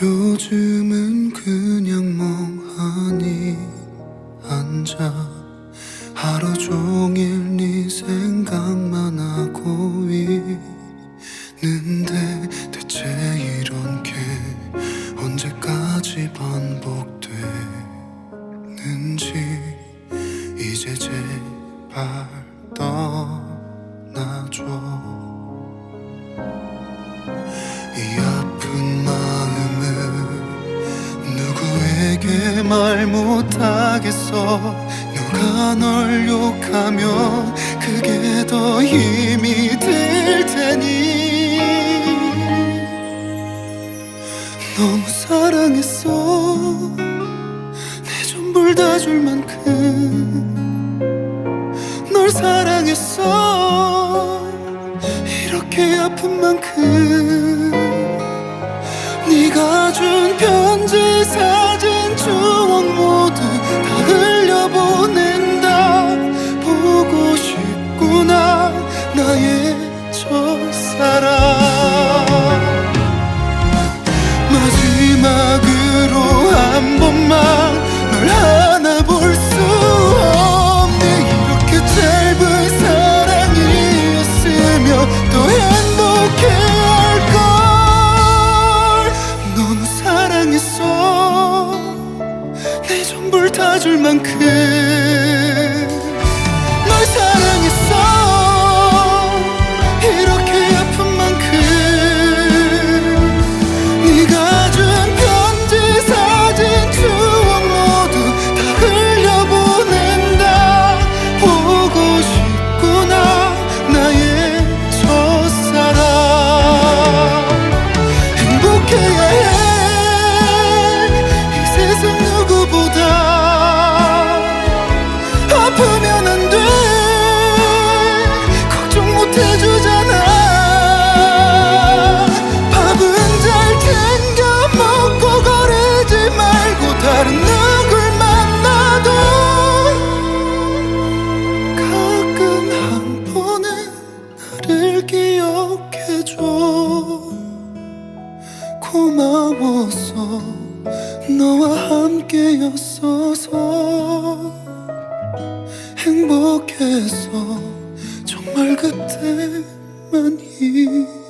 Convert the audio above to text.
요즘은 그냥 멍하니 앉아 하루 종일 네 생각만 하 언제까지 반복되는지 이제 제발 떠나줘. 이 아픈 마음을 누구에게 말 못하겠어. 누가 널 욕하면 그게 더 힘이 될 테니 너무 사랑했어. 내 전부를 다 줄 만큼 널 사랑했어. 이렇게 아픈 만큼 네가 준 편지 사진 추 더 행복해할걸. 너무 사랑했어. 내 전부를 다 줄 만큼 걱정 못 해주잖아. 밥은 잘 챙겨 먹고 거르지 말고 다른 누굴 만나도 가끔 한 번은 나를 기억해줘. 고마웠어 너와 함께였어서 행복했어 정 말 그때만이 후